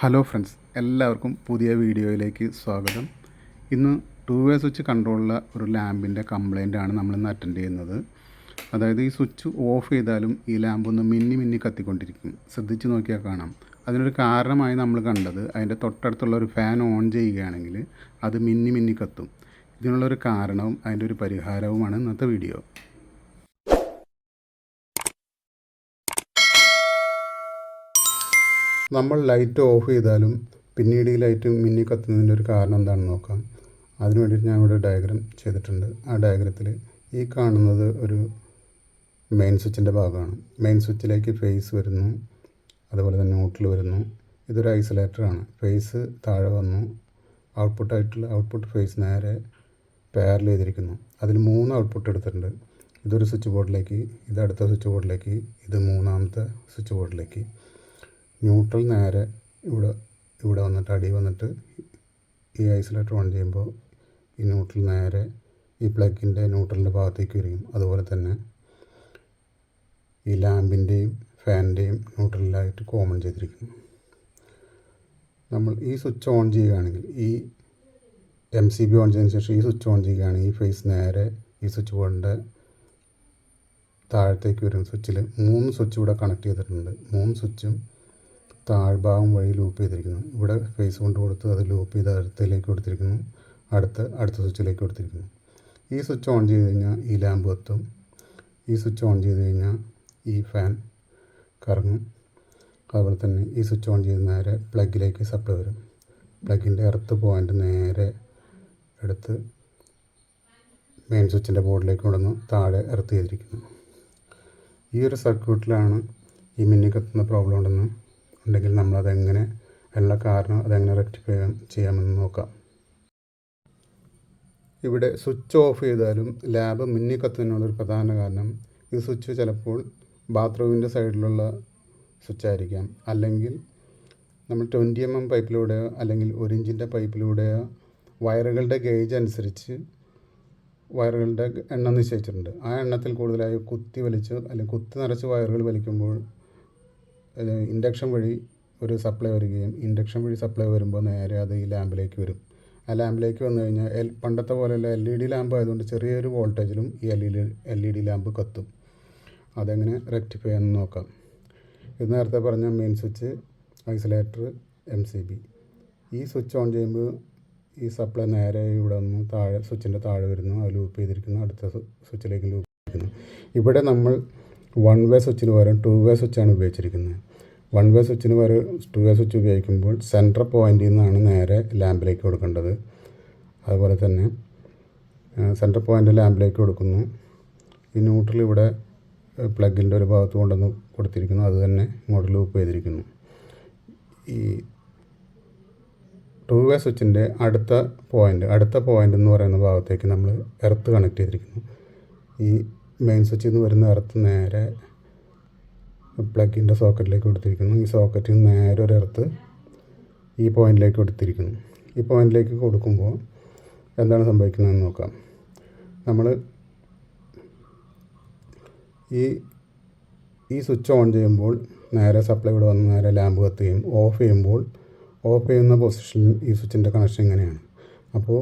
Hello friends എല്ലാവർക്കും പുതിയ വീഡിയോയിലേക്ക് സ്വാഗതം. ഇന്ന് ടു വേ സ്വിച്ച് കൺട്രോളുള്ള ഒരു ലാമ്പിന്റെ കംപ്ലൈന്റാണ് ഇന്ന് അറ്റൻഡ് ചെയ്യുന്നത്. അതായത് ഈ സ്വിച്ച് ഓഫ് ചെയ്താലും ഈ ലാമ്പ് ഒന്ന് മിന്നി മിന്നി കത്തിക്കൊണ്ടിരിക്കും. ശ്രദ്ധിച്ച് നോക്കിയാൽ കാണാം. അതിനൊരു കാരണമായി നമ്മൾ കണ്ടത് അതിന്റെ തൊട്ടടുത്തുള്ള ഒരു ഫാൻ ഓൺ ചെയ്യുകയാണെങ്കിൽ അത് മിന്നി മിന്നി കത്തും. ഇതിനുള്ളൊരു കാരണവും അതിന്റെ ഒരു പരിഹാരവുമാണ് ഇന്നത്തെ വീഡിയോ നമ്മൾ ലൈറ്റ് ഓഫ് ചെയ്താലും പിന്നീട് ഈ ലൈറ്റ് മിന്നി കത്തുന്നതിന്റെ ഒരു കാരണം എന്താണെന്ന് നോക്കാം. അതിന് വേണ്ടിയിട്ട് ഞാൻ ഇവിടെ ഡയഗ്രാം ചെയ്തിട്ടുണ്ട്. ആ ഡയഗ്രത്തിൽ ഈ കാണുന്നത് ഒരു മെയിൻ സ്വിച്ചിന്റെ ഭാഗമാണ്. മെയിൻ സ്വിച്ചിലേക്ക് ഫേസ് വരുന്നു. അതുപോലെ തന്നെ ന്യൂട്രൽ വരുന്നു. ഇതൊരു ഐസൊലേറ്ററാണ് ഫേസ് താഴെ വന്നു. ഔട്ട്പുട്ടായിട്ടുള്ള ഔട്ട്പുട്ട് ഫേസ് നേരെ പെയറിൽ ചെയ്തിരിക്കുന്നു. അതിൽ മൂന്ന് ഔട്ട്പുട്ട് എടുത്തിട്ടുണ്ട്. ഇതൊരു സ്വിച്ച് ബോർഡിലേക്ക് ഇത് അടുത്ത സ്വിച്ച് ബോർഡിലേക്ക് ഇത് മൂന്നാമത്തെ സ്വിച്ച് ബോർഡിലേക്ക് ന്യൂട്രൽ നേരെ ഇവിടെ ഇവിടെ വന്നിട്ട് അടി വന്നിട്ട് ഈ ഐസൊലേറ്റർ ഓൺ ചെയ്യുമ്പോൾ ഈ ന്യൂട്രൽ നേരെ ഈ പ്ലഗിന്റെ ന്യൂട്രലിന്റെ ഭാഗത്തേക്ക് വരും അതുപോലെ തന്നെ ഈ ലാമ്പിന്റെയും ഫാനിന്റെയും ന്യൂട്രലിലായിട്ട് കോമൺ ചെയ്തിരിക്കുന്നു. നമ്മൾ ഈ സ്വിച്ച് ഓൺ ചെയ്യുകയാണെങ്കിൽ ഈ എം സി ബി ഓൺ ചെയ്തതിന് ശേഷം ഈ സ്വിച്ച് ഓൺ ചെയ്യുകയാണെങ്കിൽ ഈ ഫേസ് നേരെ ഈ സ്വിച്ച് ബോർഡിന്റെ താഴത്തേക്ക് വരും സ്വിച്ചിൽ മൂന്ന് സ്വിച്ച് ഇവിടെ കണക്ട് ചെയ്തിട്ടുണ്ട്. മൂന്ന് സ്വിച്ചും താഴ്ഭാഗം വഴി ലൂപ്പ് ചെയ്തിരിക്കുന്നു. ഇവിടെ ഫേസ് കൊണ്ട് കൊടുത്ത് അത് ലൂപ്പ് ചെയ്ത് അടുത്തേക്ക് കൊടുത്തിരിക്കുന്നു. അടുത്ത അടുത്ത സ്വിച്ചിലേക്ക് കൊടുത്തിരിക്കുന്നു. ഈ സ്വിച്ച് ഓൺ ചെയ്ത് കഴിഞ്ഞാൽ ഈ ലാമ്പ് എത്തും. ഈ സ്വിച്ച് ഓൺ ചെയ്ത് കഴിഞ്ഞാൽ ഈ ഫാൻ കറങ്ങും. അതുപോലെ തന്നെ ഈ സ്വിച്ച് ഓൺ ചെയ്ത് നേരെ പ്ലഗിലേക്ക് സപ്ലൈ വരും. പ്ലഗിന്റെ എർത്ത് പോയിന്റ് നേരെ എടുത്ത് മെയിൻ സ്വിച്ചിന്റെ ബോർഡിലേക്ക് കൊണ്ടുവന്ന് താഴെ എർത്ത് ചെയ്തിരിക്കുന്നു. ഈ ഒരു സർക്യൂട്ടിലാണ് ഈ മിന്നി കത്തുന്ന പ്രോബ്ലം ഉണ്ടെന്ന് ഉണ്ടെങ്കിൽ നമ്മളതെങ്ങനെ ഉള്ള കാരണം അതെങ്ങനെ റെക്ടിഫൈ ചെയ്യാമെന്ന് നോക്കാം. ഇവിടെ സ്വിച്ച് ഓഫ് ചെയ്താലും ലാബ് മിന്നി കത്തുന്നതിനുള്ളൊരു പ്രധാന കാരണം ഈ സ്വിച്ച് ചിലപ്പോൾ ബാത്റൂമിന്റെ സൈഡിലുള്ള സ്വിച്ച് ആയിരിക്കാം. അല്ലെങ്കിൽ നമ്മൾ ട്വന്റി എം എം പൈപ്പിലൂടെയോ അല്ലെങ്കിൽ ഒരു ഇഞ്ചിന്റെ പൈപ്പിലൂടെയോ വയറുകളുടെ ഗേജ് അനുസരിച്ച് വയറുകളുടെ എണ്ണം നിശ്ചയിച്ചിട്ടുണ്ട്. ആ എണ്ണത്തിൽ കൂടുതലായി കുത്തി വലിച്ച് അല്ലെങ്കിൽ കുത്തി നിറച്ച് വയറുകൾ വലിക്കുമ്പോൾ ഇൻഡക്ഷൻ വഴി ഒരു സപ്ലൈ വരികയും ഇൻഡക്ഷൻ വഴി സപ്ലൈ വരുമ്പോൾ നേരെ അത് ഈ ലാമ്പിലേക്ക് വരും. ആ ലാമ്പിലേക്ക് വന്നു കഴിഞ്ഞാൽ എൽ പണ്ടത്തെ പോലെയല്ല എൽ ഇ ഡി ലാമ്പ് ആയതുകൊണ്ട് ചെറിയൊരു വോൾട്ടേജിലും ഈ L E D L E D lamp കത്തും. അതെങ്ങനെ റെക്ടിഫൈ എന്ന് നോക്കാം. ഇത് നേരത്തെ പറഞ്ഞ main switch isolator M C B. ഈ സ്വിച്ച് ഓൺ ചെയ്യുമ്പോൾ ഈ സപ്ലൈ നേരെ ഇവിടെ നിന്ന് താഴെ സ്വിച്ചിന്റെ താഴെ വരുന്നു. അത് ലൂപ്പ് ചെയ്തിരിക്കുന്നു. അടുത്ത സ്വിച്ചിലേക്ക് ലൂപ്പ് ചെയ്തിരിക്കുന്നു. ഇവിടെ നമ്മൾ വൺ വേ സ്വിച്ചിന് പകരം ടു വേ സ്വിച്ചാണ് ഉപയോഗിച്ചിരിക്കുന്നത്. വൺ വേ സ്വിച്ചിന് പകരം ടു വേ സ്വിച്ച് ഉപയോഗിക്കുമ്പോൾ സെന്റർ പോയിന്റിൽ നിന്നാണ് നേരെ ലാമ്പിലേക്ക് കൊടുക്കേണ്ടത്. അതുപോലെ തന്നെ സെന്റർ പോയിന്റ് ലാമ്പിലേക്ക് കൊടുക്കുന്നു. ഈ ന്യൂട്രൽ ഇവിടെ പ്ലഗിന്റെ ഒരു ഭാഗത്ത് കൊണ്ടുവന്ന് കൊടുത്തിരിക്കുന്നു. അത് തന്നെ ഇങ്ങോട്ട് ലൂപ്പ് ചെയ്തിരിക്കുന്നു. ഈ ടു വേ സ്വിച്ചിന്റെ അടുത്ത പോയിന്റ് അടുത്ത പോയിന്റ് എന്ന് പറയുന്ന ഭാഗത്തേക്ക് നമ്മൾ എർത്ത് കണക്ട് ചെയ്തിരിക്കുന്നു. ഈ മെയിൻ സ്വിച്ചിൽ നിന്ന് വരുന്ന എർത്ത് നേരെ പ്ലഗിന്റെ സോക്കറ്റിലേക്ക് കൊടുത്തിരിക്കുന്നു. ഈ സോക്കറ്റിൽ നിന്ന് നേരെ ഒരു എർത്ത് ഈ പോയിന്റിലേക്ക് കൊടുത്തിരിക്കുന്നു. ഈ പോയിന്റിലേക്ക് കൊടുക്കുമ്പോൾ എന്താണ് സംഭവിക്കുന്നതെന്ന് നോക്കാം. നമ്മൾ ഈ ഈ സ്വിച്ച് ഓൺ ചെയ്യുമ്പോൾ നേരെ സപ്ലൈ ഇവിടെ വന്ന് നേരെ ലാമ്പ് കത്തുകയും ഓഫ് ചെയ്യുമ്പോൾ ഓഫ് ചെയ്യുന്ന പൊസിഷനിൽ ഈ സ്വിച്ചിന്റെ കണക്ഷൻ ഇങ്ങനെയാണ്. അപ്പോൾ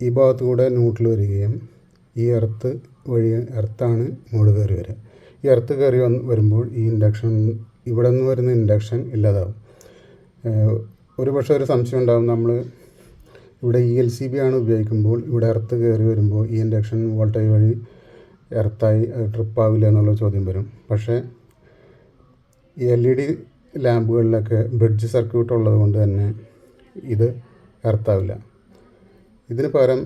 ഈ ഭാഗത്ത് കൂടെ ന്യൂട്രൽ വരികയും ഈ എർത്ത് വഴി എർത്താണ് ഇങ്ങോട്ട് കയറി വരിക. ഈ എർത്ത് കയറി വന്ന് വരുമ്പോൾ ഈ ഇൻഡക്ഷൻ ഇവിടെ നിന്ന് വരുന്ന ഇൻഡക്ഷൻ ഇല്ലാതാവും. ഒരു പക്ഷേ ഒരു സംശയം ഉണ്ടാകും നമ്മൾ ഇവിടെ ഇ എൽ സി ബി ആണ് ഉപയോഗിക്കുമ്പോൾ ഇവിടെ എർത്ത് കയറി വരുമ്പോൾ ഈ ഇൻഡക്ഷൻ വോൾട്ടേജ് വഴി എർത്തായി ട്രിപ്പാവില്ല എന്നുള്ള ചോദ്യം വരും. പക്ഷേ എൽ ഇ ഡി ലാമ്പുകളിലൊക്കെ ബ്രിഡ്ജ് സർക്യൂട്ട് ഉള്ളത് കൊണ്ട് തന്നെ ഇത് എർത്താവില്ല. ഇതിന് പകരം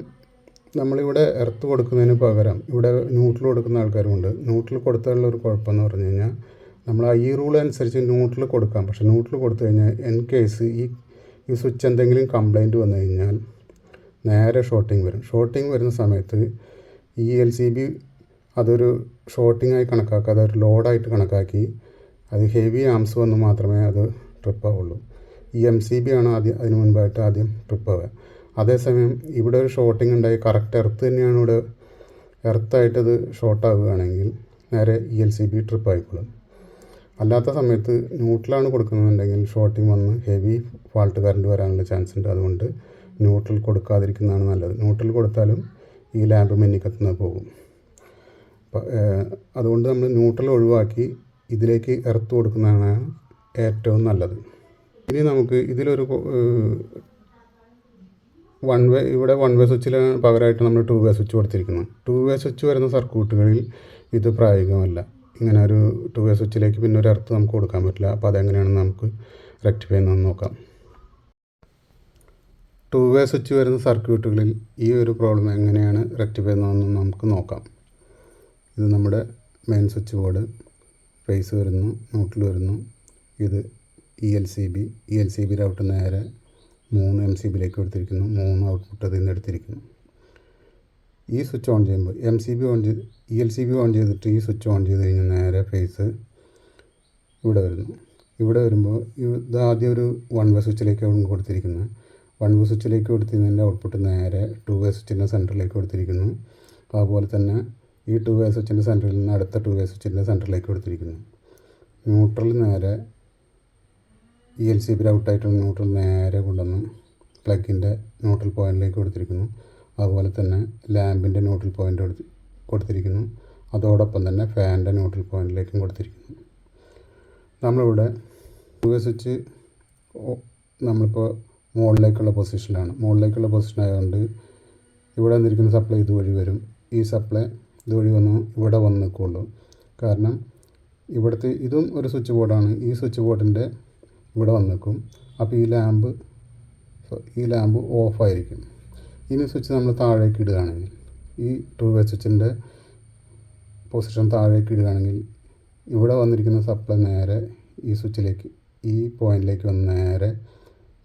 നമ്മളിവിടെ എർത്ത് കൊടുക്കുന്നതിന് പകരം ഇവിടെ ന്യൂട്രൽ കൊടുക്കുന്ന ആൾക്കാരുമുണ്ട്. ന്യൂട്രൽ കൊടുത്താലുള്ള ഒരു കുഴപ്പമെന്ന് പറഞ്ഞു കഴിഞ്ഞാൽ നമ്മൾ ആ ഈ റൂൾ അനുസരിച്ച് ന്യൂട്രൽ കൊടുക്കാം. പക്ഷെ ന്യൂട്രൽ കൊടുത്തു കഴിഞ്ഞാൽ എൻ കേസ് ഈ ഈ സ്വിച്ച് എന്തെങ്കിലും കംപ്ലൈന്റ് വന്നു കഴിഞ്ഞാൽ നേരെ ഷോർട്ടിങ് വരും. ഷോർട്ടിങ് വരുന്ന സമയത്ത് ഈ എൽ സി ബി അതൊരു ഷോർട്ടിംഗ് ആയി കണക്കാക്കാതെ ഒരു ലോഡായിട്ട് കണക്കാക്കി അത് ഹെവി ആംസ് വന്ന് മാത്രമേ അത് ട്രിപ്പ് ആവുള്ളൂ. ഈ എം സി ബി ആണ് ആദ്യം അതിന് മുൻപായിട്ട് ആദ്യം ട്രിപ്പ് ആവുക. അതേസമയം ഇവിടെ ഒരു ഷോർട്ടിംഗ് ഉണ്ടായി. കറക്റ്റ് എർത്ത് തന്നെയാണ് ഇവിടെ. എർത്തായിട്ടത് ഷോർട്ട് ആവുകയാണെങ്കിൽ നേരെ E L C B trip ആയിക്കോളും. അല്ലാത്ത സമയത്ത് ന്യൂട്രലാണ് കൊടുക്കുന്നുണ്ടെങ്കിൽ ഷോർട്ടിങ് വന്ന് ഹെവി ഫാൾട്ട് കറണ്ട് വരാനുള്ള ചാൻസ് ഉണ്ട്. അതുകൊണ്ട് ന്യൂട്രൽ കൊടുക്കാതിരിക്കുന്നതാണ് നല്ലത്. ന്യൂട്രൽ കൊടുത്താലും ഈ ലാമ്പ് മെന്നിക്കത്തുനിന്ന് പോകും. അതുകൊണ്ട് നമ്മൾ ന്യൂട്രൽ ഒഴിവാക്കി ഇതിലേക്ക് എർത്ത് കൊടുക്കുന്നതാണ് ഏറ്റവും നല്ലത്. ഇനി നമുക്ക് ഇതിലൊരു വൺ വേ ഇവിടെ വൺ വേ സ്വിച്ചിൽ പകരമായിട്ട് നമ്മൾ ടു വേ സ്വിച്ച് കൊടുത്തിരിക്കുന്നത് ടു വേ സ്വിച്ച് വരുന്ന സർക്യൂട്ടുകളിൽ ഇത് പ്രായോഗികമല്ല. ഇങ്ങനെ ഒരു ടു വേ സ്വിച്ചിലേക്ക് പിന്നെ ഒരു അർത്ഥം നമുക്ക് കൊടുക്കാൻ പറ്റില്ല. അപ്പോൾ അതെങ്ങനെയാണെന്ന് നമുക്ക് റെക്ടിഫൈ ചെയ്യുന്നതെന്ന് നോക്കാം. ടു വേ സ്വിച്ച് വരുന്ന സർക്യൂട്ടുകളിൽ ഈ ഒരു പ്രോബ്ലം എങ്ങനെയാണ് റെക്ടിഫൈ ചെയ്യുന്നതെന്ന് നമുക്ക് നോക്കാം. ഇത് നമ്മുടെ മെയിൻ സ്വിച്ച് ബോർഡ് ഫേസ് വരുന്നു നോട്ടിൽ വരുന്നു. ഇത് E L C B E L C B route നേരെ മൂന്ന് എം സി ബിയിലേക്ക് എടുത്തിരിക്കുന്നു. മൂന്ന് ഔട്ട്പുട്ട് അതിൽ നിന്ന് എടുത്തിരിക്കുന്നു. ഈ സ്വിച്ച് ഓൺ ചെയ്യുമ്പോൾ എം സി ബി ഓൺ ചെയ്ത് E L C B on ചെയ്തിട്ട് ഈ സ്വിച്ച് ഓൺ ചെയ്ത് കഴിഞ്ഞാൽ നേരെ ഫേസ് ഇവിടെ വരുന്നു. ഇവിടെ വരുമ്പോൾ ഇത് ആദ്യം ഒരു വൺ വേ സ്വിച്ചിലേക്കാണ് കൊടുത്തിരിക്കുന്നത്. വൺ വേ സ്വിച്ചിലേക്ക് കൊടുത്തിരുന്നതിന്റെ ഔട്ട്പുട്ട് നേരെ ടു വേ സ്വിച്ചിന്റെ സെന്ററിലേക്ക് കൊടുത്തിരിക്കുന്നു. അതുപോലെ തന്നെ ഈ ടു വേ സ്വിച്ചിന്റെ സെന്ററിൽ നിന്ന് അടുത്ത ടു വേ സ്വിച്ചിന്റെ സെന്ററിലേക്ക് കൊടുത്തിരിക്കുന്നു. ന്യൂട്രൽ നേരെ ഇ എൽ സി ബ്രൗട്ട് ആയിട്ടുള്ള ന്യൂട്രൽ നേരെ കൊണ്ടുവന്ന് പ്ലഗിന്റെ ന്യൂട്രൽ പോയിന്റിലേക്ക് കൊടുത്തിരിക്കുന്നു. അതുപോലെ തന്നെ ലാമ്പിന്റെ ന്യൂട്രൽ പോയിന്റ് കൊടുത്ത് കൊടുത്തിരിക്കുന്നു. അതോടൊപ്പം തന്നെ ഫാനിന്റെ ന്യൂട്രൽ പോയിന്റിലേക്കും കൊടുത്തിരിക്കുന്നു. നമ്മളിവിടെ സ്വിച്ച് നമ്മളിപ്പോൾ മുകളിലേക്കുള്ള പൊസിഷനിലാണ്. മുകളിലേക്കുള്ള പൊസിഷൻ ആയതുകൊണ്ട് ഇവിടെ വന്നിരിക്കുന്ന സപ്ലൈ ഇതുവഴി വരും. ഈ സപ്ലൈ ഇതുവഴി വന്ന് ഇവിടെ വന്ന് നിൽക്കുള്ളൂ കാരണം ഇവിടുത്തെ ഇതും ഒരു സ്വിച്ച് ബോർഡാണ്. ഈ സ്വിച്ച് ബോർഡിന്റെ ഇവിടെ വന്നേക്കും. അപ്പോൾ ഈ ലാമ്പ് ഈ ലാമ്പ് ഓഫായിരിക്കും ഇനി സ്വിച്ച് നമ്മൾ താഴേക്ക് ഇടുകയാണെങ്കിൽ ഈ ടു വേ സ്വിച്ചിന്റെ പൊസിഷൻ താഴേക്ക് ഇടുകയാണെങ്കിൽ ഇവിടെ വന്നിരിക്കുന്ന സപ്ലൈ നേരെ ഈ സ്വിച്ചിലേക്ക് ഈ പോയിന്റിലേക്ക് വന്ന് നേരെ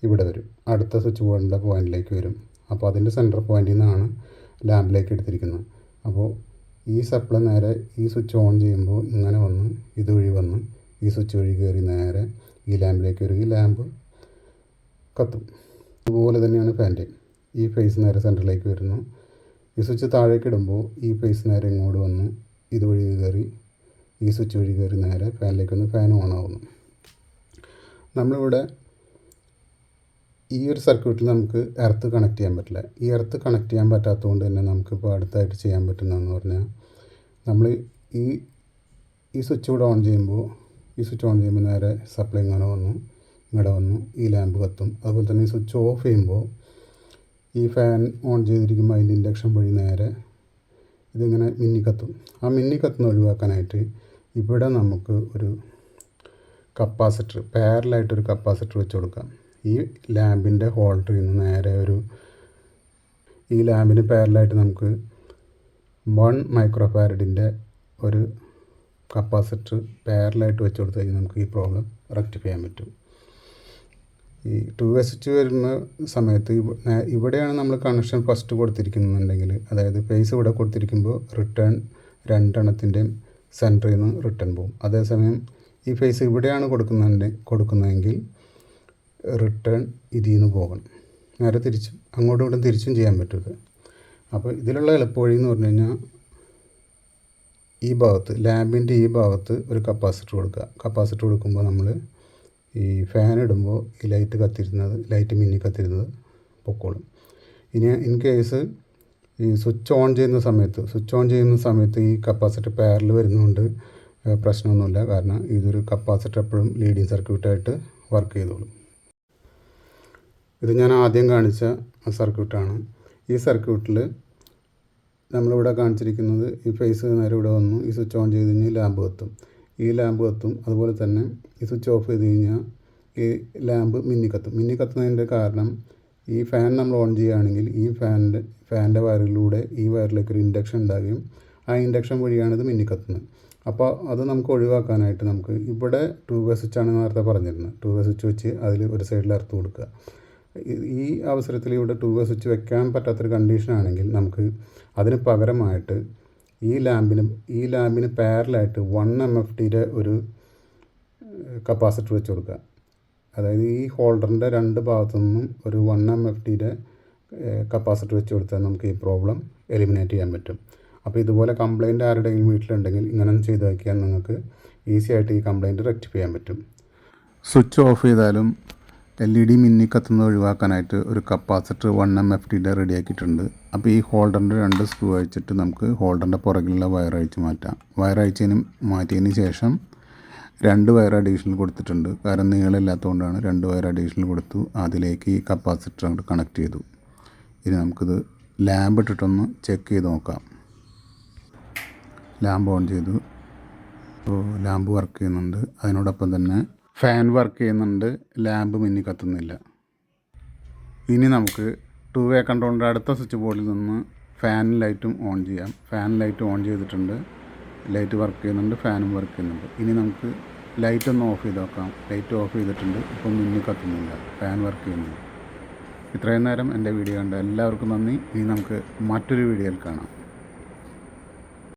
ഇവിടെ വരും. അടുത്ത സ്വിച്ച് ബോർഡിന്റെ പോയിന്റിലേക്ക് വരും. അപ്പോൾ അതിന്റെ സെന്റർ പോയിന്റിൽ നിന്നാണ് ലാമ്പിലേക്ക് എടുത്തിരിക്കുന്നത്. അപ്പോൾ ഈ സപ്ലൈ നേരെ ഈ സ്വിച്ച് ഓൺ ചെയ്യുമ്പോൾ ഇങ്ങനെ വന്ന് ഇതുവഴി വന്ന് ഈ സ്വിച്ച് വഴി കയറി നേരെ ഈ ലാമ്പിലേക്ക് വരും. ഈ ലാമ്പ് കത്തും. അതുപോലെ തന്നെയാണ് ഫാന്റെ ഈ ഫേസ് നേരെ സെന്ററിലേക്ക് വരുന്നു. ഈ സ്വിച്ച് താഴേക്ക് ഇടുമ്പോൾ ഈ ഫേസ് നേരെ ഇങ്ങോട്ട് വന്നു ഇതുവഴി കയറി ഈ സ്വിച്ച് വഴി കയറി നേരെ ഫാനിലേക്ക് വന്ന് ഫാൻ ഓൺ ആവുന്നു. നമ്മളിവിടെ ഈ ഒരു സർക്യൂട്ടിൽ നമുക്ക് എർത്ത് കണക്ട് ചെയ്യാൻ പറ്റില്ല. ഈ എർത്ത് കണക്ട് ചെയ്യാൻ പറ്റാത്തതുകൊണ്ട് തന്നെ നമുക്കിപ്പോൾ അടുത്തായിട്ട് ചെയ്യാൻ പറ്റുന്നതെന്ന് പറഞ്ഞാൽ നമ്മൾ ഈ ഈ സ്വിച്ച് ഇവിടെ ഓൺ ചെയ്യുമ്പോൾ ഈ സ്വിച്ച് ഓൺ ചെയ്യുമ്പോൾ നേരെ സപ്ലൈ ഇങ്ങനെ വന്നു ഇങ്ങടെ വന്നു ഈ ലാമ്പ് കത്തും. അതുപോലെ തന്നെ ഈ സ്വിച്ച് ഓഫ് ചെയ്യുമ്പോൾ ഈ ഫാൻ ഓൺ ചെയ്തിരിക്കുമ്പോൾ അതിന്റെ ഇൻഡക്ഷൻ വഴി നേരെ ഇതിങ്ങനെ മിന്നിക്കത്തും ആ മിന്നിക്കത്തുന്ന ഒഴിവാക്കാനായിട്ട് ഇവിടെ നമുക്ക് ഒരു കപ്പാസിറ്റർ പാരലായിട്ടൊരു കപ്പാസിറ്റർ വെച്ച് കൊടുക്കാം. ഈ ലാമ്പിന്റെ ഹോൾഡറിൽ നിന്ന് നേരെ ഒരു ഈ ലാമ്പിന് പാരലായിട്ട് നമുക്ക് വൺ മൈക്രോ ഫാരഡിന്റെ ഒരു കപ്പാസിറ്റർ പാരലായിട്ട് വെച്ച് കൊടുത്തു കഴിഞ്ഞാൽ നമുക്ക് ഈ പ്രോബ്ലം റെക്ടിഫൈ ചെയ്യാൻ പറ്റും. ഈ ടു വേ സ്വിച്ച് വരുന്ന സമയത്ത് ഇവിടെയാണ് നമ്മൾ കണക്ഷൻ ഫസ്റ്റ് കൊടുത്തിരിക്കുന്നുണ്ടെങ്കിൽ അതായത് ഫേസ് ഇവിടെ കൊടുത്തിരിക്കുമ്പോൾ റിട്ടേൺ രണ്ടെണ്ണത്തിന്റെയും സെന്ററിൽ നിന്ന് റിട്ടേൺ പോകും. അതേസമയം ഈ ഫേസ് ഇവിടെയാണ് കൊടുക്കുന്നുണ്ട് കൊടുക്കുന്നതെങ്കിൽ റിട്ടേൺ ഇതിൽ നിന്ന് പോകണം. നേരെ തിരിച്ചും അങ്ങോട്ടും ഇങ്ങോട്ടും തിരിച്ചും ചെയ്യാൻ പറ്റും അപ്പോൾ ഇതിലുള്ള എളുപ്പവഴി എന്ന് പറഞ്ഞു കഴിഞ്ഞാൽ ഈ ഭാഗത്ത് ലാമ്പിന്റെ ഈ ഭാഗത്ത് ഒരു കപ്പാസിറ്റർ കൊടുക്കുക. കപ്പാസിറ്റർ കൊടുക്കുമ്പോൾ നമ്മൾ ഈ ഫാൻ ഇടുമ്പോൾ ഈ ലൈറ്റ് കത്തിരുന്നത് ലൈറ്റ് മിന്നി കത്തിരുന്നത് പൊക്കോളും. ഇനി ഇൻ കേസ് ഈ സ്വിച്ച് ഓൺ ചെയ്യുന്ന സമയത്ത് സ്വിച്ച് ഓൺ ചെയ്യുന്ന സമയത്ത് ഈ കപ്പാസിറ്റർ പാരൽ വരുന്നതുകൊണ്ട് പ്രശ്നമൊന്നുമില്ല. കാരണം ഇതൊരു കപ്പാസിറ്റർ എപ്പോഴും ലീഡിങ് സർക്യൂട്ടായിട്ട് വർക്ക് ചെയ്തോളും. ഇത് ഞാൻ ആദ്യം കാണിച്ച സർക്യൂട്ടാണ്. ഈ സർക്യൂട്ടിൽ നമ്മളിവിടെ കാണിച്ചിരിക്കുന്നത് ഈ ഫേസ് നേരെ ഇവിടെ വന്നു ഈ സ്വിച്ച് ഓൺ ചെയ്ത് കഴിഞ്ഞാൽ ലാമ്പ് കത്തും. ഈ ലാമ്പ് കത്തും അതുപോലെ തന്നെ ഈ സ്വിച്ച് ഓഫ് ചെയ്ത് കഴിഞ്ഞാൽ ഈ ലാമ്പ് മിന്നി കത്തും. മിന്നി കത്തുന്നതിന്റെ കാരണം ഈ ഫാൻ നമ്മൾ ഓൺ ചെയ്യുകയാണെങ്കിൽ ഈ ഫാനിന്റെ ഫാനിന്റെ വയറിലൂടെ ഈ വയറിലേക്ക് ഒരു ഇൻഡക്ഷൻ ഉണ്ടാകുകയും ആ ഇൻഡക്ഷൻ വഴിയാണ് ഇത് മിന്നി കത്തുന്നത്. അപ്പോൾ അത് നമുക്ക് ഒഴിവാക്കാനായിട്ട് നമുക്ക് ഇവിടെ ടൂ വേ സ്വിച്ചാണ് നേരത്തെ പറഞ്ഞിരുന്നത് ടൂ വേ സ്വിച്ച് വെച്ച് അതിൽ ഒരു സൈഡിൽ അറുത്ത് കൊടുക്കുക. ഈ അവസരത്തിൽ ഇവിടെ ടൂ വേ സ്വിച്ച് വെക്കാൻ പറ്റാത്തൊരു കണ്ടീഷനാണെങ്കിൽ നമുക്ക് അതിന് പകരമായിട്ട് ഈ ലാമ്പിന് ഈ ലാമ്പിന് പാരലായിട്ട് വൺ എം എഫ് ടിയുടെ ഒരു കപ്പാസിറ്റർ വെച്ച് കൊടുക്കുക. അതായത് ഈ ഹോൾഡറിന്റെ രണ്ട് ഭാഗത്തു നിന്നും ഒരു വൺ എം എഫ് ടിയുടെ കപ്പാസിറ്റർ വെച്ച് കൊടുത്താൽ നമുക്ക് ഈ പ്രോബ്ലം എലിമിനേറ്റ് ചെയ്യാൻ പറ്റും. അപ്പോൾ ഇതുപോലെ കംപ്ലയിന്റ് ആരുടെയെങ്കിലും വീട്ടിലുണ്ടെങ്കിൽ ഇങ്ങനെ ചെയ്ത് വയ്ക്കാൻ നിങ്ങൾക്ക് ഈസി ആയിട്ട് ഈ കംപ്ലയിന്റ് റെക്ടിഫൈ ചെയ്യാൻ പറ്റും. സ്വിച്ച് ഓഫ് ചെയ്താലും എൽ ഇ ഡി മിന്നി കത്തുന്നത് ഒഴിവാക്കാനായിട്ട് ഒരു കപ്പാസിറ്റർ വൺ എം എഫ് ഡിയുടെ റെഡിയാക്കിയിട്ടുണ്ട്. അപ്പോൾ ഈ ഹോൾഡറിന്റെ രണ്ട് സ്ക്രൂ അഴിച്ചിട്ട് നമുക്ക് ഹോൾഡറിന്റെ പുറകിലുള്ള വയർ അഴിച്ച് മാറ്റാം. വയർ അഴിച്ചതിന് മാറ്റിയതിന് ശേഷം രണ്ട് വയർ അഡീഷണൽ കൊടുത്തിട്ടുണ്ട്. കാരണം നീളമില്ലാത്തതുകൊണ്ടാണ് രണ്ട് വയർ അഡീഷണൽ കൊടുത്തു. അതിലേക്ക് ഈ കപ്പാസിറ്റർ അങ്ങോട്ട് കണക്ട് ചെയ്തു. ഇനി നമുക്കിത് ലാമ്പ് ഇട്ടിട്ടൊന്ന് ചെക്ക് ചെയ്ത് നോക്കാം. ലാമ്പ് ഓൺ ചെയ്തു. അപ്പോൾ ലാമ്പ് വർക്ക് ചെയ്യുന്നുണ്ട്. അതിനോടൊപ്പം തന്നെ ഫാൻ വർക്ക് ചെയ്യുന്നുണ്ട്. ലാമ്പ് മിന്നി കത്തുന്നില്ല. ഇനി നമുക്ക് ടു വേ കൺട്രോളിന്റെ അടുത്ത സ്വിച്ച് ബോർഡിൽ നിന്ന് ഫാൻ ലൈറ്റും ഓൺ ചെയ്യാം. ഫാൻ ലൈറ്റ് ഓൺ ചെയ്തിട്ടുണ്ട്. ലൈറ്റ് വർക്ക് ചെയ്യുന്നുണ്ട് ഫാനും വർക്ക് ചെയ്യുന്നുണ്ട്. ഇനി നമുക്ക് ലൈറ്റ് ഒന്ന് ഓഫ് ചെയ്ത് നോക്കാം. ലൈറ്റ് ഓഫ് ചെയ്തിട്ടുണ്ട് ഇപ്പം മിന്നി കത്തുന്നില്ല. ഫാൻ വർക്ക് ചെയ്യുന്നില്ല. ഇത്രയും നേരം എന്റെ വീഡിയോ കണ്ട എല്ലാവർക്കും നന്ദി. ഇനി നമുക്ക് മറ്റൊരു വീഡിയോയിൽ കാണാം.